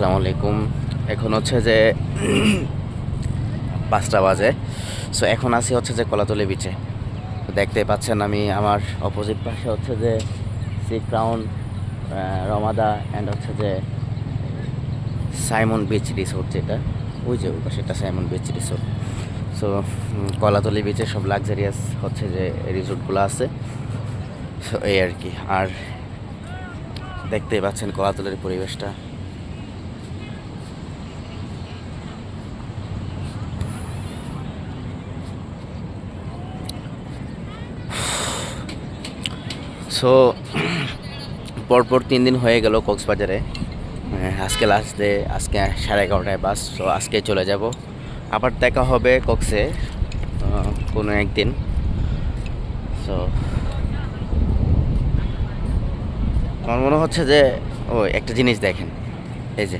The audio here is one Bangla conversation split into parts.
আসসালামু আলাইকুম। এখন হচ্ছে যে পাঁচটা বাজে। সো এখন আছি হচ্ছে যে কলাতলি বিচে দেখতে পাচ্ছেন আমি আমার অপোজিট পাশে হচ্ছে যে সি ক্রাউন রমাদা অ্যান্ড হচ্ছে যে সাইমন বিচ রিসোর্ট যেটা। ওই যে ওই পাশে একটা Sayeman beach resort so Kolatoli বিচে সব লাক্সারিয়াস হচ্ছে যে রিসোর্টগুলো আছে। সো এই আর কি। আর দেখতেই পাচ্ছেন কলাতলের পরিবেশটা। সো পরপর তিন দিন হয়ে গেল কক্সবাজারে। আজকে লাস্ট ডে আজকে সাড়ে এগারোটায় বাস সো আজকে চলে যাব। আবার দেখা হবে কক্সে কোনো একদিন। সো আমার মনে হচ্ছে যে, ও, একটা জিনিস দেখেন। এই যে।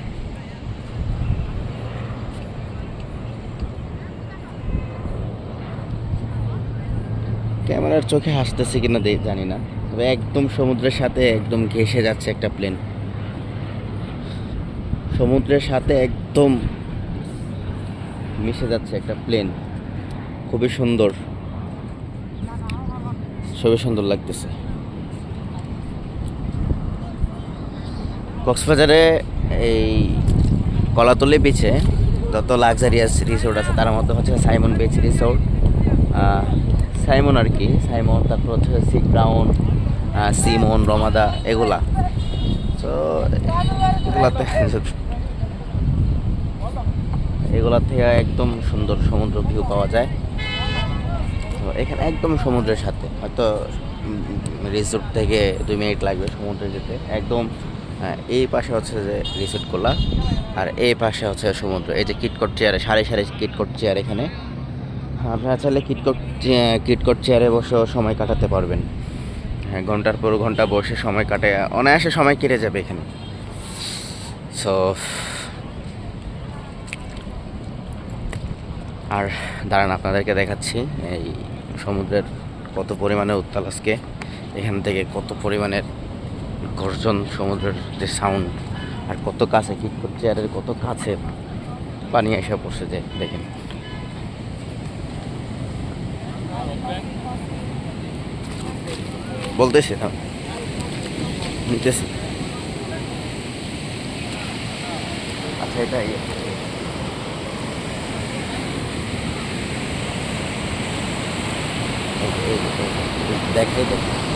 ক্যামেরার চোখে হাসতেছে কিনা জানি না। তবে একদম সমুদ্রের সাথে একদম ঘেসে যাচ্ছে একটা প্লেন সমুদ্রের সাথে একদম মিশে যাচ্ছে একটা প্লেন খুবই সুন্দর। খুবই সুন্দর লাগতেছে। কক্সবাজারে এই কলাতলি বিচে যত লাক্সারিয়াস রিসোর্ট আছে, তার মধ্যে হচ্ছে সাইমন বিচ রিসোর্ট সাইমন আর কি সাইমন তারপর হচ্ছে সি ক্রাউন সিমন রমাদা, এগুলা। তো এগুলাতে এগুলা থেকে একদম সুন্দর সমুদ্র ভিউ পাওয়া যায়। তো এখানে একদম সমুদ্রের সাথে। হয়তো রিসোর্ট থেকে দুই মিনিট লাগবে সমুদ্রে যেতে। একদম এই পাশে হচ্ছে যে রিসোর্টগুলা আর এই পাশে হচ্ছে সমুদ্র। এই যে কিটকট চেয়ারে সারি সারি কিটকট চেয়ার এখানে। আপনারা চাইলে কিটকট কিটকট চেয়ারে বসেও সময় কাটাতে পারবেন। ঘণ্টার পর ঘণ্টা বসে সময় কাটে অনায়াসে সময় কেটে যাবে এখানে। সো আর দাঁড়ান, আপনাদেরকে দেখাচ্ছি এই সমুদ্রের কত পরিমাণে উত্তাল আজকে। এখান থেকে কত পরিমাণের গর্জন, সমুদ্রের যে সাউন্ড আর কত কাছে কিটকট চেয়ারের কত কাছে পানি এসে পড়ছে, যে দেখেন। বলতেছি না নিতেছে। আচ্ছা এটা দেখে এই